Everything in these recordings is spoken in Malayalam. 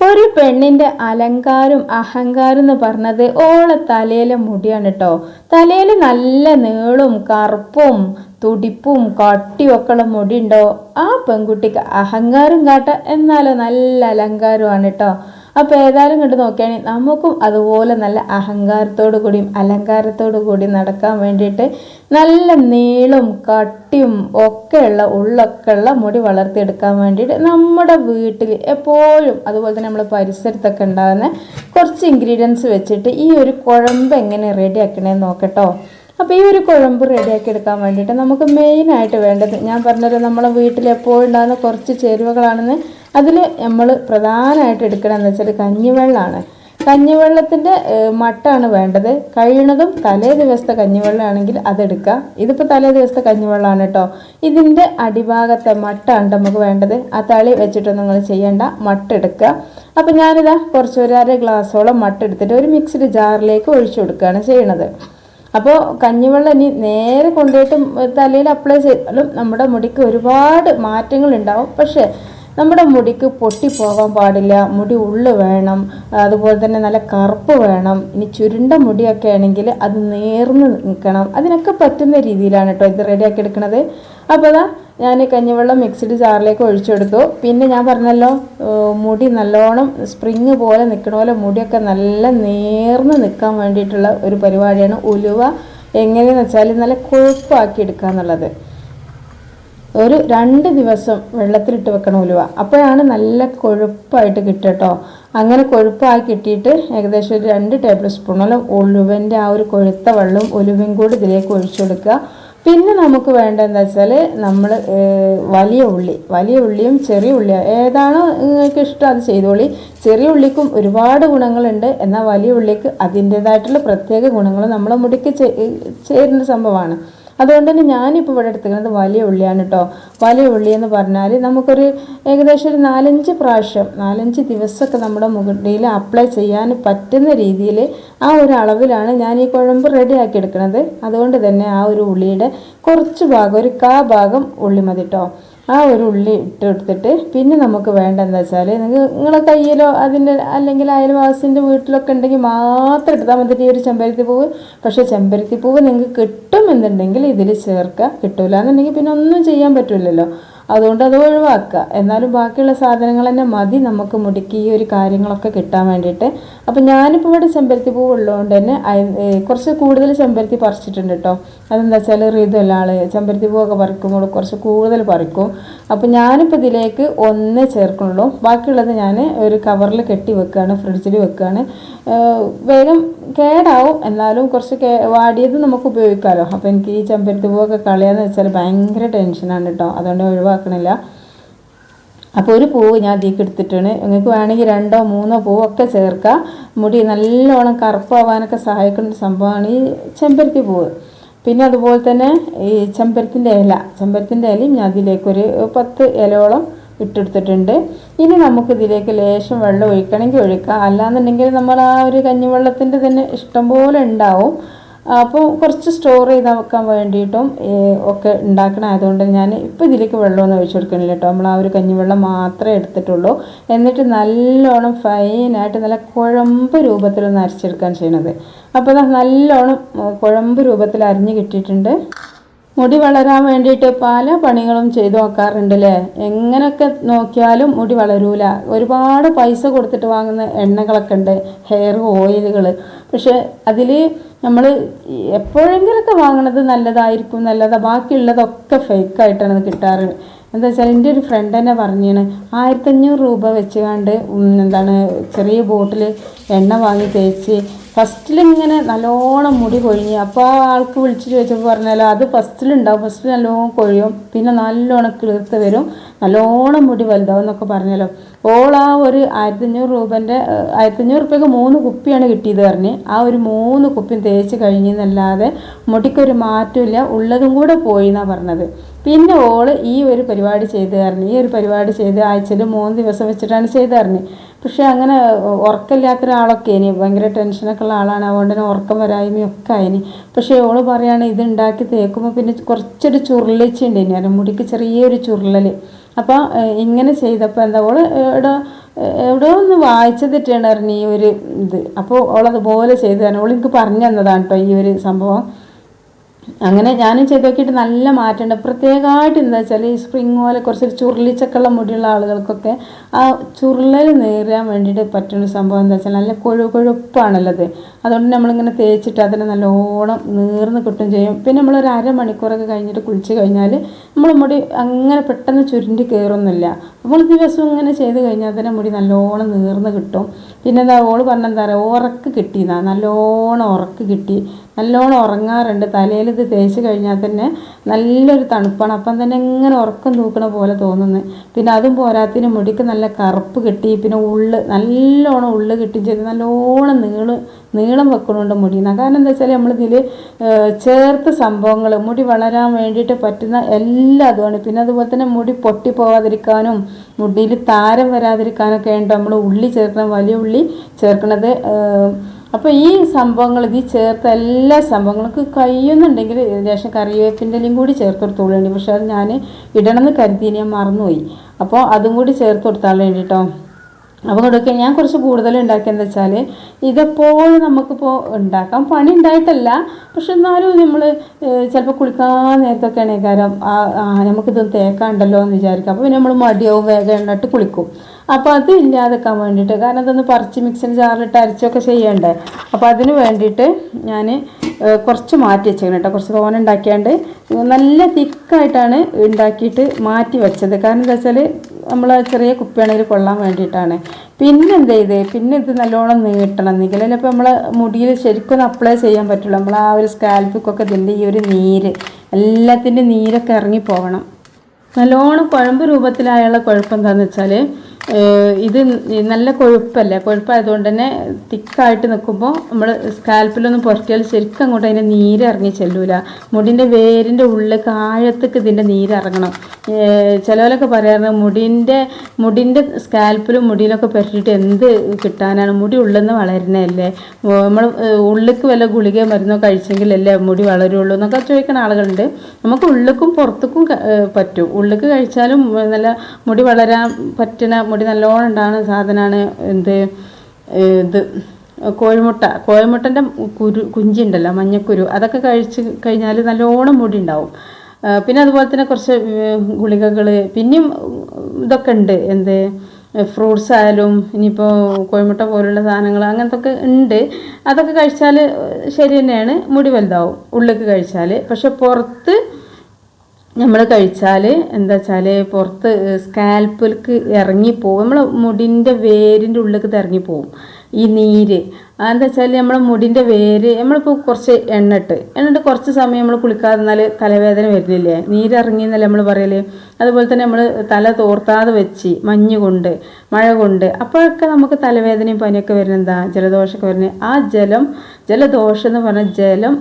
ഒരു പെണ്ണിന്റെ അലങ്കാരം അഹങ്കാരം എന്ന് പറഞ്ഞത് ഓളെ തലയിലെ മുടിയാണ് കേട്ടോ തലയിൽ നല്ല നീളും കറുപ്പും തുടിപ്പും കട്ടിയും ഒക്കെ ഉള്ള മുടി ഉണ്ടോ? ആ പെൺകുട്ടിക്ക് അഹങ്കാരം കാട്ട എന്നാലോ നല്ല അലങ്കാരമാണ് കേട്ടോ അപ്പോൾ ഏതായാലും കണ്ട് നോക്കുകയാണെങ്കിൽ നമുക്കും അതുപോലെ നല്ല അഹങ്കാരത്തോടു കൂടിയും അലങ്കാരത്തോടു കൂടി നടക്കാൻ വേണ്ടിയിട്ട് നല്ല നീളും കട്ടിയും ഒക്കെയുള്ള ഉള്ളൊക്കെയുള്ള മുടി വളർത്തിയെടുക്കാൻ വേണ്ടിയിട്ട് നമ്മുടെ വീട്ടിൽ എപ്പോഴും അതുപോലെ തന്നെ നമ്മൾ പരിസരത്തൊക്കെ ഉണ്ടാകുന്ന കുറച്ച് ഇൻഗ്രീഡിയൻസ് വെച്ചിട്ട് ഈ ഒരു കുഴമ്പ് എങ്ങനെ റെഡി ആക്കണേന്ന് നോക്കട്ടോ. അപ്പോൾ ഈ ഒരു കുഴമ്പ് റെഡിയാക്കി എടുക്കാൻ വേണ്ടിയിട്ട് നമുക്ക് മെയിനായിട്ട് വേണ്ടത് ഞാൻ പറഞ്ഞത് നമ്മളെ വീട്ടിൽ എപ്പോഴും ഉണ്ടാകുന്ന കുറച്ച് ചേരുവകളാണെന്ന് അതിൽ നമ്മൾ പ്രധാനമായിട്ട് എടുക്കണമെന്ന് വെച്ചാൽ കഞ്ഞിവെള്ളമാണ് കഞ്ഞിവെള്ളത്തിന്റെ മട്ടാണ് വേണ്ടത്. കഴിയണതും തലേ ദിവസത്തെ കഞ്ഞിവെള്ളമാണെങ്കിൽ അതെടുക്കുക. ഇതിപ്പോൾ തലേ ദിവസത്തെ കഞ്ഞിവെള്ളമാണ് കേട്ടോ. ഇതിന്റെ അടിഭാഗത്തെ മട്ടാണ് നമുക്ക് വേണ്ടത്. ആ തളി വെച്ചിട്ടൊന്നും നിങ്ങൾ ചെയ്യേണ്ട. മട്ടെടുക്കുക. അപ്പം ഞാനിതാ കുറച്ച് ഒരു അര ഗ്ലാസ്സോളം മട്ടെടുത്തിട്ട് ഒരു മിക്സിഡ് ജാറിലേക്ക് ഒഴിച്ചു കൊടുക്കുകയാണ് ചെയ്യണത്. അപ്പോൾ കഞ്ഞിവെള്ളം ഇനി നേരെ കൊണ്ടുപോയിട്ട് തലയിൽ അപ്ലൈ ചെയ്താലും നമ്മുടെ മുടിക്ക് ഒരുപാട് മാറ്റങ്ങൾ ഉണ്ടാവും പക്ഷേ നമ്മുടെ മുടിക്ക് പൊട്ടിപ്പോകാൻ പാടില്ല. മുടി ഉള്ളു വേണം. അതുപോലെ തന്നെ നല്ല കറുപ്പ് വേണം. ഇനി ചുരുണ്ട മുടിയൊക്കെ ആണെങ്കിൽ അത് നേർന്ന് നിൽക്കണം. അതിനൊക്കെ പറ്റുന്ന രീതിയിലാണ് കേട്ടോ ഇത് റെഡിയാക്കി എടുക്കുന്നത് അപ്പോൾ അതാ ഞാൻ കഞ്ഞിവെള്ളം മിക്സിഡ് ജാറിലേക്ക് ഒഴിച്ചെടുത്തു പിന്നെ ഞാൻ പറഞ്ഞല്ലോ മുടി നല്ലോണം സ്പ്രിങ് പോലെ നിൽക്കണ പോലെ മുടിയൊക്കെ നല്ല നേർന്ന് നിൽക്കാൻ വേണ്ടിയിട്ടുള്ള ഒരു പരിപാടിയാണ് ഉലുവ. എങ്ങനെയെന്ന് വെച്ചാൽ നല്ല കൊഴുപ്പാക്കി എടുക്കുക എന്നുള്ളത് ഒരു രണ്ട് ദിവസം വെള്ളത്തിലിട്ട് വെക്കണം ഉലുവ. അപ്പോഴാണ് നല്ല കൊഴുപ്പായിട്ട് കിട്ടുക കേട്ടോ അങ്ങനെ കൊഴുപ്പായി കിട്ടിയിട്ട് ഏകദേശം ഒരു രണ്ട് ടേബിൾ സ്പൂണോളം ഉലുവന്റെ ആ ഒരു കൊഴുത്ത വെള്ളം ഉലുവയും കൂടി ഇതിലേക്ക് ഒഴിച്ചു കൊടുക്കുക. പിന്നെ നമുക്ക് വേണ്ട എന്താ വെച്ചാൽ നമ്മൾ വലിയ ഉള്ളി. വലിയ ഉള്ളിയും ചെറിയ ഉള്ളിയും. ഏതാണോ നിങ്ങൾക്ക് ഇഷ്ടം അത് ചെയ്തോളി. ചെറിയ ഉള്ളിക്കും ഒരുപാട് ഗുണങ്ങളുണ്ട്. എന്നാൽ വലിയ ഉള്ളിക്ക് അതിന്റേതായിട്ടുള്ള പ്രത്യേക ഗുണങ്ങൾ നമ്മളെ മുടിക്ക് ചേരുന്ന സംഭവമാണ്. അതുകൊണ്ട് തന്നെ ഞാനിപ്പോൾ ഇവിടെ എടുത്തിരിക്കുന്നത് വലിയ ഉള്ളിയാണ് കേട്ടോ വലിയ ഉള്ളി എന്ന് പറഞ്ഞാൽ നമുക്കൊരു ഏകദേശം ഒരു നാലഞ്ച് പ്രാവശ്യം നാലഞ്ച് ദിവസമൊക്കെ നമ്മുടെ മുകളിൽ അപ്ലൈ ചെയ്യാൻ പറ്റുന്ന രീതിയിൽ ആ ഒരു അളവിലാണ് ഞാൻ ഈ കുഴമ്പ് റെഡിയാക്കി എടുക്കുന്നത് അതുകൊണ്ട് തന്നെ ആ ഒരു ഉള്ളിയുടെ കുറച്ച് ഭാഗം ഒരു കാ ഭാഗം ഉള്ളി മതി കേട്ടോ ആ ഒരു ഉള്ളി ഇട്ട് എടുത്തിട്ട് പിന്നെ നമുക്ക് വേണ്ട എന്താ വെച്ചാൽ നിങ്ങൾ നിങ്ങളെ കയ്യിലോ അതിന്റെ അല്ലെങ്കിൽ അയൽവാസിന്റെ വീട്ടിലൊക്കെ ഉണ്ടെങ്കിൽ മാത്രം എടുത്താൽ മതി. ഈ ഒരു ചെമ്പരത്തി പൂവ്. പക്ഷേ ചെമ്പരത്തി പൂവ് നിങ്ങൾക്ക് കിട്ടുമെന്നുണ്ടെങ്കിൽ ഇതിൽ ചേർക്കുക കിട്ടൂല എന്നുണ്ടെങ്കിൽ പിന്നെ ഒന്നും ചെയ്യാൻ പറ്റില്ലല്ലോ. അതുകൊണ്ട് അത് ഒഴിവാക്കുക. എന്നാലും ബാക്കിയുള്ള സാധനങ്ങൾ തന്നെ മതി. നമുക്ക് മുടിക്ക് ഈ ഒരു കാര്യങ്ങളൊക്കെ കിട്ടാൻ വേണ്ടിയിട്ട്. അപ്പം ഞാനിപ്പോൾ ഇവിടെ ചെമ്പരത്തി പൂവ് ഉള്ളതുകൊണ്ട് തന്നെ കുറച്ച് കൂടുതൽ ചെമ്പരത്തി പറിച്ചിട്ടുണ്ട് കേട്ടോ. അതെന്താ വെച്ചാൽ ഋതുവല്ല ആൾ ചെമ്പരത്തി പൂവൊക്കെ പറിക്കുമ്പോൾ കുറച്ച് കൂടുതൽ പറിക്കും. അപ്പം ഞാനിപ്പോൾ ഇതിലേക്ക് ഒന്ന് ചേർക്കുള്ളൂ ബാക്കിയുള്ളത് ഞാൻ ഒരു കവറിൽ കെട്ടി വെക്കുകയാണ് ഫ്രിഡ്ജിൽ വെക്കുകയാണ്. വേഗം കേടാവും. എന്നാലും കുറച്ച് കേ വാടിയത് നമുക്ക് ഉപയോഗിക്കാമല്ലോ അപ്പോൾ എനിക്ക് ഈ ചെമ്പരത്തി പൂവൊക്കെ കളയാന്ന് വെച്ചാൽ ഭയങ്കര ടെൻഷനാണ് കേട്ടോ അതുകൊണ്ട് ഒഴിവാക്കണില്ല. അപ്പോൾ ഒരു പൂവ് ഞാൻ അതിലേക്ക് എടുത്തിട്ടാണ്. നിങ്ങൾക്ക് വേണമെങ്കിൽ രണ്ടോ മൂന്നോ പൂവൊക്കെ ചേർക്കാം. മുടി നല്ലോണം കറുപ്പാവാനൊക്കെ സഹായിക്കുന്ന സംഭവമാണ് ഈ ചെമ്പരത്തി പൂവ്. പിന്നെ അതുപോലെ തന്നെ ഈ ചെമ്പരത്തിന്റെ ഇല. ചെമ്പരത്തിന്റെ ഇലയും ഞാൻ അതിലേക്കൊരു പത്ത് ഇലയോളം ഇട്ടെടുത്തിട്ടുണ്ട്. ഇനി നമുക്ക് ഇതിലേക്ക് ലേശം വെള്ളം ഒഴിക്കണമെങ്കിൽ ഒഴിക്കാം. അല്ലാന്നുണ്ടെങ്കിൽ നമ്മൾ ആ ഒരു കഞ്ഞിവെള്ളത്തിന്റെ തന്നെ ഇഷ്ടംപോലെ ഉണ്ടാവും. അപ്പോൾ കുറച്ച് സ്റ്റോർ ചെയ്ത് വെക്കാൻ വേണ്ടിയിട്ടും ഒക്കെ ഉണ്ടാക്കണം അതുകൊണ്ട് ഞാൻ ഇപ്പോൾ ഇതിലേക്ക് വെള്ളമൊന്നും ഒഴിച്ചു കൊടുക്കണില്ല കേട്ടോ. നമ്മൾ ആ ഒരു കഞ്ഞിവെള്ളം മാത്രമേ എടുത്തിട്ടുള്ളൂ. എന്നിട്ട് നല്ലോണം ഫൈനായിട്ട് നല്ല കുഴമ്പ് രൂപത്തിലൊന്ന് അരച്ചെടുക്കാൻ ചെയ്യണത്. അപ്പോൾ നല്ലോണം കുഴമ്പ് രൂപത്തിൽ അരിഞ്ഞ് കിട്ടിയിട്ടുണ്ട്. മുടി വളരാൻ വേണ്ടിയിട്ട് പല പണികളും ചെയ്തു നോക്കാറുണ്ട് അല്ലേ എങ്ങനെയൊക്കെ നോക്കിയാലും മുടി വളരൂല. ഒരുപാട് പൈസ കൊടുത്തിട്ട് വാങ്ങുന്ന എണ്ണകളൊക്കെ ഉണ്ട്. ഹെയർ ഓയിലുകൾ. പക്ഷെ അതിൽ നമ്മൾ എപ്പോഴെങ്കിലൊക്കെ വാങ്ങണത് നല്ലതായിരിക്കും നല്ലതാ. ബാക്കിയുള്ളതൊക്കെ ഫേക്കായിട്ടാണ് കിട്ടാറ്. എന്താ വെച്ചാൽ എന്റെ ഒരു ഫ്രണ്ട് തന്നെ പറഞ്ഞാണ് ആയിരത്തഞ്ഞൂറ് രൂപ വെച്ച് കണ്ട് എന്താണ് ചെറിയ ബോട്ടിൽ എണ്ണ വാങ്ങി തേച്ച് ഫസ്റ്റിലിങ്ങനെ നല്ലോണം മുടി കൊഴിഞ്ഞ്. അപ്പോൾ ആ ആൾക്ക് വിളിച്ചിട്ട് ചോദിച്ചപ്പോൾ പറഞ്ഞാൽ അത് ഫസ്റ്റിലുണ്ടാവും. ഫസ്റ്റിൽ നല്ലോണം കൊഴിയും. പിന്നെ നല്ലോണം കിളിർത്ത് വരും. നല്ലോണം മുടി വലുതാവും എന്നൊക്കെ പറഞ്ഞല്ലോ. ഓൾ ആ ഒരു ആയിരത്തഞ്ഞൂറ് രൂപന്റെ ആയിരത്തഞ്ഞൂറ് രൂപയ്ക്ക് മൂന്ന് കുപ്പിയാണ് കിട്ടിയത് പറഞ്ഞ്. ആ ഒരു മൂന്ന് കുപ്പിയും തേച്ച് കഴിഞ്ഞെന്നല്ലാതെ മുടിക്കൊരു മാറ്റമില്ല ഉള്ളതും കൂടെ പോയി എന്നാണ് പറഞ്ഞത്. പിന്നെ ഓൾ ഈ ഒരു പരിപാടി ചെയ്ത് തരണം ഈ ഒരു പരിപാടി ചെയ്ത് ആഴ്ചയിൽ മൂന്ന് ദിവസം വെച്ചിട്ടാണ് ചെയ്ത് തരണം പക്ഷെ അങ്ങനെ ഉറക്കമില്ലാത്ത ഒരാളൊക്കെ ഇനി ഭയങ്കര ടെൻഷനൊക്കെ ഉള്ള ആളാണ്. അതുകൊണ്ട് തന്നെ ഉറക്കം വരായ്മയൊക്കെ ആയിനി. പക്ഷേ ഓൾ പറയാണ് ഇത് ഉണ്ടാക്കി തേക്കുമ്പോൾ പിന്നെ കുറച്ചൊരു ചുരുളിച്ചുണ്ട് ഇനി. മുടിക്ക് ചെറിയൊരു ചുരുളൽ അപ്പോൾ ഇങ്ങനെ ചെയ്തപ്പോൾ എന്താ ഓൾ ഇവിടെ എവിടെയോ ഒന്ന് വായിച്ചതിട്ടാണ് അറിഞ്ഞ ഈ ഒരു ഇത്. അപ്പോൾ ഓളതുപോലെ ചെയ്തു തന്നെ ഓൾ എനിക്ക് പറഞ്ഞു തന്നതാണ് കേട്ടോ ഈ ഒരു സംഭവം. അങ്ങനെ ഞാനും ചെയ്ത് നോക്കിയിട്ട് നല്ല മാറ്റമുണ്ട്. പ്രത്യേകമായിട്ട് എന്താ വെച്ചാൽ ഈ സ്പ്രിങ് പോലെ കുറച്ച് ചുരുളിച്ചക്കുള്ള മുടിയുള്ള ആളുകൾക്കൊക്കെ ആ ചുരുളൽ നേരാൻ വേണ്ടിയിട്ട് പറ്റുന്ന സംഭവം എന്താ വെച്ചാൽ നല്ല കൊഴു കൊഴുപ്പാണല്ലോ അത്. അതുകൊണ്ട് നമ്മളിങ്ങനെ തേച്ചിട്ട് അതിനെ നല്ലോണം നീർന്ന് കിട്ടും ചെയ്യും. പിന്നെ നമ്മളൊരു അരമണിക്കൂറൊക്കെ കഴിഞ്ഞിട്ട് കുളിച്ച് കഴിഞ്ഞാൽ നമ്മൾ മുടി അങ്ങനെ പെട്ടെന്ന് ചുരുണ്ടി കയറൊന്നുമില്ല നമ്മൾ ദിവസം ഇങ്ങനെ ചെയ്ത് കഴിഞ്ഞാൽ തന്നെ മുടി നല്ലോണം നീർന്ന് കിട്ടും. പിന്നെ എന്താ ഓൾ പറഞ്ഞെന്താ പറയുക ഉറക്ക് കിട്ടിയതാണ് നല്ലോണം ഉറക്ക് കിട്ടി. നല്ലോണം ഉറങ്ങാറുണ്ട്. തലയിൽ ഇത് തേച്ച് കഴിഞ്ഞാൽ തന്നെ നല്ലൊരു തണുപ്പാണ്. അപ്പം തന്നെ ഇങ്ങനെ ഉറക്കം തൂക്കണ പോലെ തോന്നുന്നു. പിന്നെ അതും പോരാത്തിന് മുടിക്ക് നല്ല കറുപ്പ് കിട്ടി. പിന്നെ ഉള്ള് നല്ലോണം ഉള്ള് കിട്ടി ചെയ്ത്. നല്ലോണം നീളം നീളം വെക്കണുണ്ട് മുടിയെന്ന് കാരണം എന്താ വെച്ചാൽ നമ്മളിതിൽ ചേർത്ത സംഭവങ്ങൾ മുടി വളരാൻ വേണ്ടിയിട്ട് പറ്റുന്ന എല്ലാ അതുമാണ് പിന്നെ അതുപോലെ തന്നെ മുടി പൊട്ടി പോകാതിരിക്കാനും മുടിയിൽ താരം വരാതിരിക്കാനൊക്കെ ഉണ്ട് നമ്മൾ ഉള്ളി ചേർക്കണം വലിയ ഉള്ളി ചേർക്കണത് അപ്പോൾ ഈ സംഭവങ്ങൾ ഇത് ചേർത്ത എല്ലാ സംഭവങ്ങൾക്ക് കഴിയുന്നുണ്ടെങ്കിൽ ലേശം കറിവേപ്പിന്റെലും കൂടി ചേർത്ത് കൊടുത്തോളേണ്ടി പക്ഷെ അത് ഞാൻ ഇടണമെന്ന് കരുതി ഞാൻ മറന്നുപോയി. അപ്പോൾ അതും കൂടി ചേർത്ത് കൊടുത്താൽ വേണ്ടിട്ടോ? അപ്പോൾ കൊടുക്കുക ഞാൻ കുറച്ച് കൂടുതൽ ഉണ്ടാക്കിയെന്ന് വെച്ചാൽ ഇതെപ്പോഴും നമുക്കിപ്പോൾ ഉണ്ടാക്കാം. പണി ഉണ്ടായിട്ടല്ല പക്ഷെ എന്നാലും നമ്മൾ ചിലപ്പോൾ കുളിക്കാൻ നേരത്തൊക്കെ ആണെങ്കിൽ നമുക്കിതൊന്ന് തേക്കാണ്ടല്ലോ എന്ന് വിചാരിക്കാം. അപ്പോൾ പിന്നെ നമ്മൾ മടിയാവും വേഗം എണ്ണിട്ട് കുളിക്കും. അപ്പോൾ അത് ഇല്ലാതെക്കാൻ വേണ്ടിയിട്ട് കാരണം അതൊന്ന് പറിച്ച് മിക്സിൻ ജാറിലിട്ട് അരച്ചൊക്കെ ചെയ്യണ്ടേ? അപ്പോൾ അതിന് വേണ്ടിയിട്ട് ഞാൻ കുറച്ച് മാറ്റി വെച്ചേക്കണം കേട്ടോ. കുറച്ച് തോന ഉണ്ടാക്കിയാണ്ട് നല്ല തിക്കായിട്ടാണ് ഉണ്ടാക്കിയിട്ട് മാറ്റി വെച്ചത്. കാരണം എന്താ വെച്ചാൽ നമ്മൾ ചെറിയ കുപ്പിയാണെങ്കിൽ കൊള്ളാൻ വേണ്ടിയിട്ടാണ്. പിന്നെ എന്ത് ചെയ്ത്? പിന്നെ ഇത് നല്ലോണം നീട്ടണം. ഇപ്പോൾ നമ്മൾ മുടിയിൽ ശരിക്കും അപ്ലൈ ചെയ്യാൻ പറ്റുള്ളൂ. നമ്മൾ ആ ഒരു സ്കാൽപ്പിക്കൊക്കെ ഇതിന്റെ ഈ ഒരു നീര് എല്ലാത്തിന്റെ നീരൊക്കെ ഇറങ്ങി പോകണം നല്ലോണം കുഴമ്പ് രൂപത്തിലായുള്ള കുഴപ്പം എന്താണെന്ന് വെച്ചാൽ ഇത് നല്ല കൊഴുപ്പല്ല? കൊഴുപ്പായതുകൊണ്ട് തന്നെ തിക്കായിട്ട് നിൽക്കുമ്പോൾ നമ്മൾ സ്കാൽപ്പിലൊന്നും പുരട്ടിയാൽ ശരിക്കും അങ്ങോട്ട് അതിന്റെ നീര് ഇറങ്ങി ചെല്ലൂല. മുടിന്റെ വേരിന്റെ ഉള്ളിൽ കാഴത്തേക്ക് ഇതിന്റെ നീരിറങ്ങണം ചിലവരൊക്കെ പറയാറുണ്ട് മുടിന്റെ മുടിന്റെ സ്കാൽപ്പിലും മുടിയിലൊക്കെ പുരട്ടിയിട്ട് എന്ത് കിട്ടാനാണ്? മുടി ഉള്ളിൽ നിന്ന് വളരുന്നതല്ലേ? നമ്മൾ ഉള്ളിക്ക് വല്ല ഗുളിക മരുന്നോ കഴിച്ചെങ്കിലല്ലേ മുടി വളരുള്ളൂ എന്നൊക്കെ ചോദിക്കുന്ന ആളുകളുണ്ട്. നമുക്ക് ഉള്ളിക്കും പുറത്തേക്കും പറ്റും. ഉള്ളിക്ക് കഴിച്ചാലും നല്ല മുടി വളരാൻ പറ്റുന്ന മുടി നല്ലോണം ഉണ്ടാകുന്ന സാധനമാണ് എന്ത് ഇത് കോഴിമുട്ട. കോഴിമുട്ടന്റെ കുരു കുഞ്ചുണ്ടല്ലോ മഞ്ഞക്കുരു. അതൊക്കെ കഴിച്ച് കഴിഞ്ഞാൽ നല്ലോണം മുടി ഉണ്ടാവും. പിന്നെ അതുപോലെ തന്നെ കുറച്ച് ഗുളികകൾ പിന്നെയും ഇതൊക്കെ ഉണ്ട്. എന്ത് ഫ്രൂട്ട്സ് ആയാലും ഇനിയിപ്പോൾ കോഴിമുട്ട പോലുള്ള സാധനങ്ങൾ അങ്ങനത്തെ ഒക്കെ ഉണ്ട്. അതൊക്കെ കഴിച്ചാൽ ശരി തന്നെയാണ്. മുടി വലുതാവും. ഉള്ളിലേക്ക് കഴിച്ചാൽ പക്ഷെ പുറത്ത് നമ്മൾ കഴിച്ചാൽ എന്താ വെച്ചാൽ പുറത്ത് സ്കാൽപ്പിലേക്ക് ഇറങ്ങിപ്പോവും നമ്മൾ മുടിന്റെ വേരിന്റെ ഉള്ളിലേക്ക് ഇറങ്ങി ഇറങ്ങിപ്പോവും ഈ നീര്. അതെന്താ വെച്ചാൽ നമ്മളെ മുടിന്റെ വേര് നമ്മളിപ്പോൾ കുറച്ച് എണ്ണിട്ട് എണ്ണിട്ട് കുറച്ച് സമയം നമ്മൾ കുളിക്കാതിരുന്നാൽ തലവേദന വരുന്നില്ലേ? നീരിറങ്ങി എന്നല്ലേ നമ്മൾ പറയൽ അതുപോലെ തന്നെ നമ്മൾ തല തോർത്താതെ വെച്ച് മഞ്ഞ് കൊണ്ട് മഴ കൊണ്ട് അപ്പോഴൊക്കെ നമുക്ക് തലവേദനയും പനിയൊക്കെ വരുന്നത് എന്താ ജലദോഷമൊക്കെ വരുന്നത് ആ ജലം ജലദോഷം എന്ന് പറഞ്ഞാൽ ജലം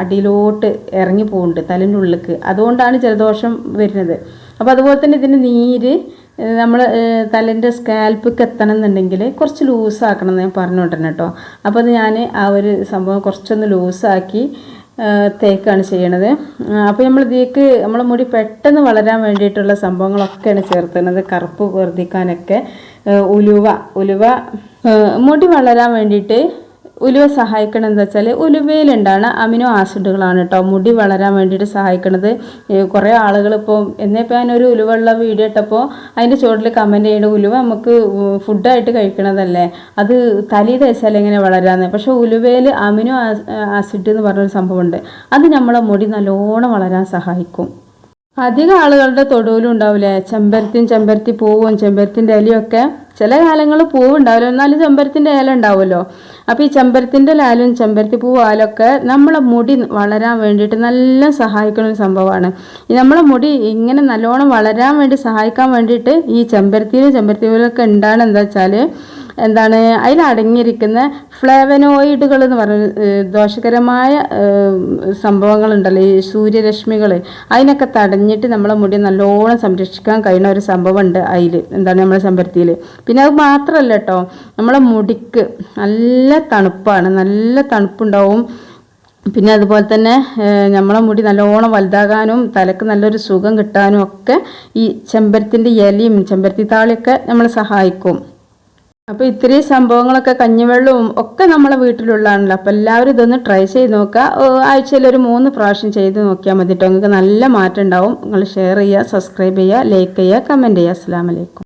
അടിയിലോട്ട് ഇറങ്ങി പോകുന്നുണ്ട് തലന്റെ ഉള്ളിലേക്ക്. അതുകൊണ്ടാണ് ജലദോഷം വരുന്നത്. അപ്പോൾ അതുപോലെ തന്നെ ഇതിന്റെ നീര് നമ്മൾ തലന്റെ സ്കാൽപ്പിക്ക് എത്തണം എന്നുണ്ടെങ്കിൽ കുറച്ച് ലൂസാക്കണം എന്ന് ഞാൻ പറഞ്ഞുകൊണ്ടിരുന്നു കേട്ടോ. അപ്പോൾ അത് ഞാൻ ആ ഒരു സംഭവം കുറച്ചൊന്ന് ലൂസാക്കി തേക്കാണ് ചെയ്യണത്. അപ്പോൾ നമ്മൾ ഇതിലേക്ക് നമ്മൾ മുടി പെട്ടെന്ന് വളരാൻ വേണ്ടിയിട്ടുള്ള സംഭവങ്ങളൊക്കെയാണ് ചേർത്തുന്നത്. കറുപ്പ് വർദ്ധിക്കാനൊക്കെ ഉലുവ ഉലുവ മുടി വളരാൻ വേണ്ടിയിട്ട് ഉലുവ സഹായിക്കണം എന്താ വെച്ചാൽ ഉലുവയിലുണ്ടാണ് അമിനോ ആസിഡുകളാണ് കേട്ടോ. മുടി വളരാൻ വേണ്ടിയിട്ട് സഹായിക്കണത്. കുറേ ആളുകൾ ഇപ്പോൾ എന്നിപ്പോൾ ഞാനൊരു ഉലുവുള്ള വീഡിയോ ഇട്ടപ്പോൾ അതിന്റെ ചുവട്ടിൽ കമന്റ് ചെയ്യണത് ഉലുവ നമുക്ക് ഫുഡായിട്ട് കഴിക്കണതല്ലേ? അത് തലി തേച്ചാൽ എങ്ങനെ വളരാന്ന്? പക്ഷേ ഉലുവയിൽ അമിനോ ആസിഡ് എന്ന് പറഞ്ഞൊരു സംഭവമുണ്ട്. അത് നമ്മളെ മുടി നല്ലോണം വളരാൻ സഹായിക്കും. അധികം ആളുകളുടെ തൊടുവിലും ഉണ്ടാവില്ലേ? ചെമ്പരത്തിയും ചെമ്പരത്തി പൂവും ചെമ്പരത്തിന്റെ ഇലയൊക്കെ ചില കാലങ്ങളിൽ പൂവ് ഉണ്ടാവില്ല എന്നാലും ചെമ്പരത്തിന്റെ ഇല ഉണ്ടാവുമല്ലോ. അപ്പോൾ ഈ ചെമ്പരത്തിന്റെ ലാലും ചെമ്പരത്തി പൂവാലൊക്കെ നമ്മളെ മുടി വളരാൻ വേണ്ടിയിട്ട് നല്ല സഹായിക്കുന്ന ഒരു സംഭവമാണ്. നമ്മളെ മുടി ഇങ്ങനെ നല്ലോണം വളരാൻ വേണ്ടി സഹായിക്കാൻ വേണ്ടിയിട്ട് ഈ ചെമ്പരത്തിയിലും ചെമ്പരത്തി പൂവിലൊക്കെ എന്താ വെച്ചാൽ എന്താണ് അതിൽ അടങ്ങിയിരിക്കുന്ന ഫ്ലേവനോയിഡുകൾ എന്ന് പറഞ്ഞ ദോഷകരമായ സംഭവങ്ങളുണ്ടല്ലോ ഈ സൂര്യരശ്മികൾ അതിനൊക്കെ തടഞ്ഞിട്ട് നമ്മളെ മുടി നല്ലോണം സംരക്ഷിക്കാൻ കഴിയുന്ന ഒരു സംഭവമുണ്ട് അതിൽ എന്താണ് നമ്മളെ സംഭരത്തിയിൽ പിന്നെ അത് മാത്രമല്ല കേട്ടോ നമ്മളെ മുടിക്ക് നല്ല തണുപ്പാണ്. നല്ല തണുപ്പുണ്ടാവും. പിന്നെ അതുപോലെ തന്നെ നമ്മളെ മുടി നല്ലോണം വലുതാകാനും തലക്ക് നല്ലൊരു സുഖം കിട്ടാനും ഒക്കെ ഈ ചെമ്പരത്തിന്റെ ഇലയും ചെമ്പരത്തി താളിയൊക്കെ നമ്മളെ സഹായിക്കും. അപ്പോൾ ഇത്രയും സംഭവങ്ങളൊക്കെ കഞ്ഞിവെള്ളവും ഒക്കെ നമ്മളെ വീട്ടിലുള്ളതാണല്ലോ. അപ്പോൾ എല്ലാവരും ഇതൊന്ന് ട്രൈ ചെയ്ത് നോക്കുക. ആഴ്ചയിൽ ഒരു മൂന്ന് പ്രാവശ്യം ചെയ്ത് നോക്കിയാൽ മതി കേട്ടോ നിങ്ങൾക്ക് നല്ല മാറ്റം ഉണ്ടാവും. നിങ്ങൾ ഷെയർ ചെയ്യുക സബ്സ്ക്രൈബ് ചെയ്യുക ലൈക്ക് ചെയ്യുക കമന്റ് ചെയ്യുക. അസ്സാം വലൈക്കും